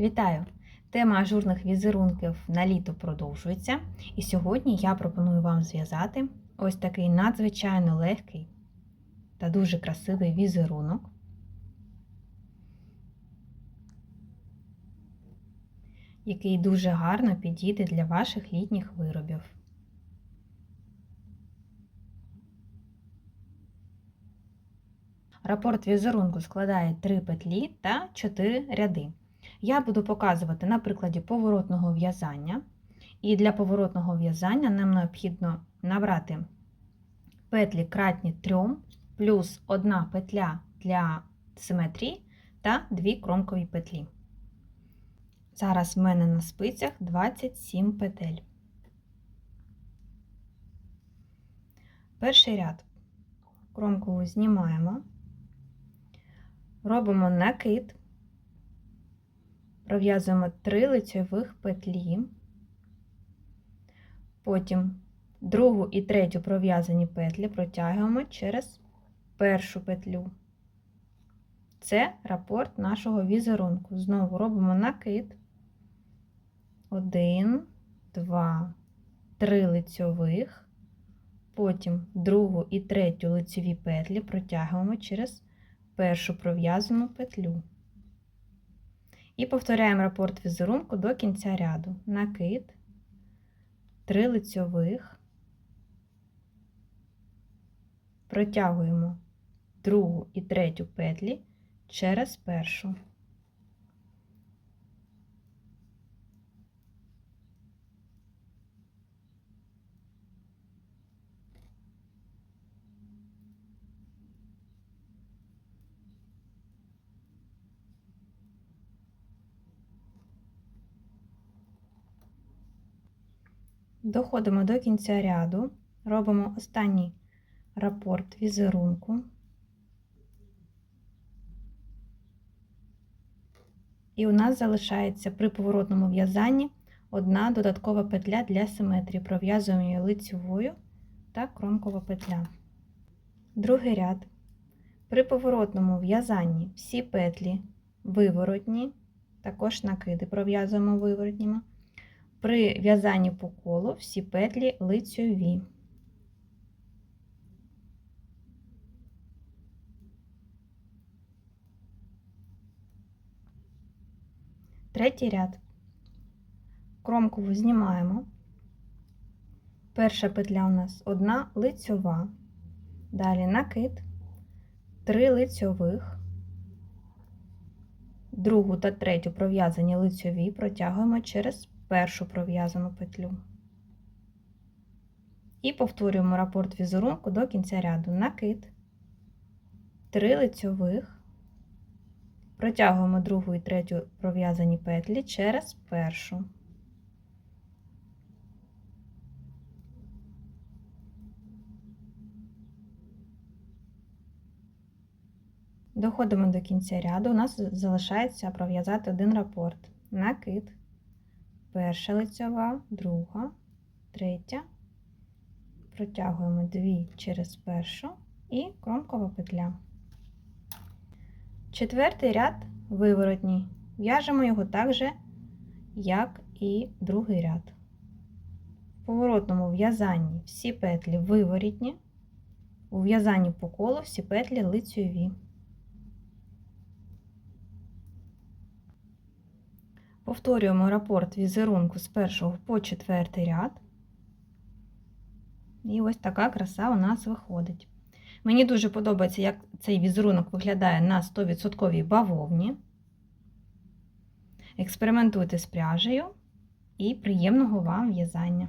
Вітаю! Тема ажурних візерунків на літо продовжується, і сьогодні я пропоную вам зв'язати ось такий надзвичайно легкий та дуже красивий візерунок. який дуже гарно підійде для ваших літніх виробів. Рапорт візерунку складає 3 петлі та 4 ряди. Я буду показувати на прикладі поворотного в'язання. І для поворотного в'язання нам необхідно набрати петлі кратні 3, плюс 1 петля для симетрії та 2 кромкові петлі. Зараз в мене на спицях 27 петель. Перший ряд кромкову знімаємо, робимо накид, пров'язуємо 3 лицьових петлі, потім другу і третю пров'язані петлі протягуємо через першу петлю. Це рапорт нашого візерунку. Знову робимо накид. 1, 2, 3 лицьових, потім другу і третю лицьові петлі протягуємо через першу пров'язану петлю. І повторяємо рапорт візерунку до кінця ряду. Накид, 3 лицьових, протягуємо другу і третю петлі через першу. Доходимо до кінця ряду, робимо останній рапорт візерунку. І у нас залишається при поворотному в'язанні одна додаткова петля для симетрії. Пров'язуємо її лицьовою та кромкова петля. Другий ряд. При поворотному в'язанні всі петлі виворотні, також накиди пров'язуємо виворотніми. При в'язанні по колу всі петлі лицьові. Третій ряд. Кромкову знімаємо. Перша петля у нас одна лицьова, далі накид, три лицьових, другу та третю пров'язані лицьові протягуємо через першу пров'язану петлю. І повторюємо рапорт візерунку до кінця ряду. Накид, 3 лицьових, протягуємо другу і третю пров'язані петлі через першу. Доходимо до кінця ряду, у нас залишається пров'язати один рапорт. Накид, перша лицьова, друга, третя, протягуємо дві через першу і кромкова петля. Четвертий ряд виворотній. В'яжемо його так же, як і другий ряд. В поворотному в'язанні всі петлі виворітні, у в'язанні по колу всі петлі лицьові. Повторюємо рапорт візерунку з першого по четвертий ряд. І ось така краса у нас виходить. Мені дуже подобається, як цей візерунок виглядає на 100% бавовні. Експериментуйте з пряжею і приємного вам в'язання!